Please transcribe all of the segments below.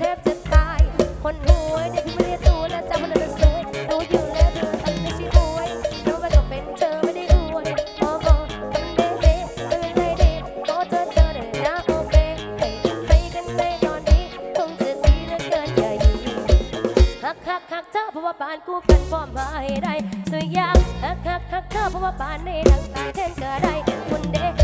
ทบจะวยเนี่ยพี่ไม่เรีตัวแล้วจะมันเลยสวยรู้อยู่แล้วเธอทำไม่ใช่รวยเพราะว่าก็เป็นเธอไม่ได้อวยองมองทำได้เละทได้ก็เธอเธอเลยนะโอเคให้ไปกันไปตอนนี้คงจะดีเหลืเกินอหญ่ฮักฮักฮักเธอเพราะว่าบ้านกูเป็นพ่อมาให้ได้สวยอย่างฮักฮักฮักเธอเพราะว่าบานในดังตายแทนก็ได้คนเด็ก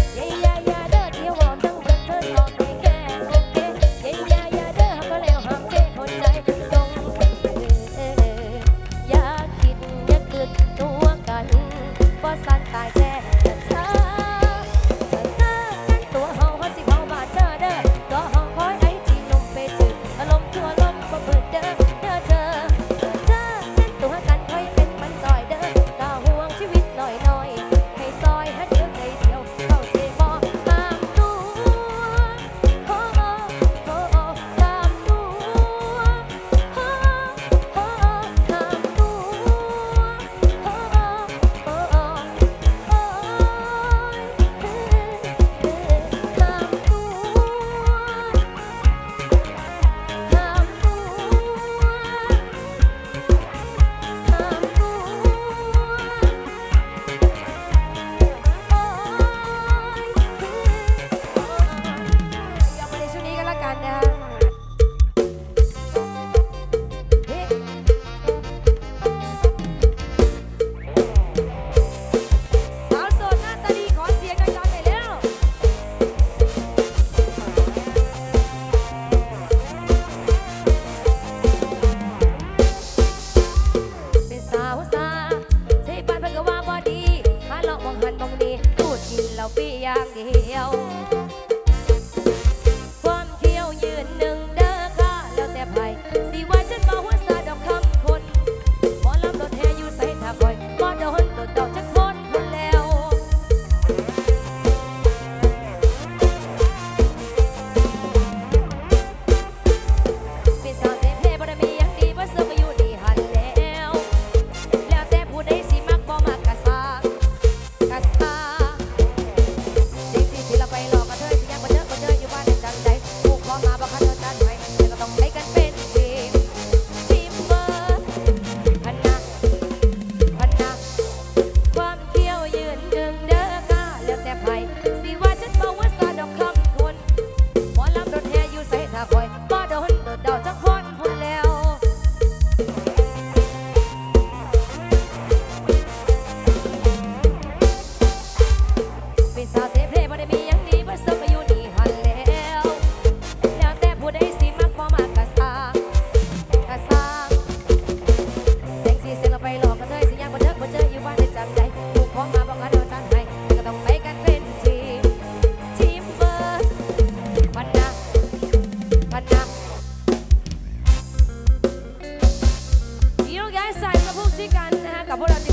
por.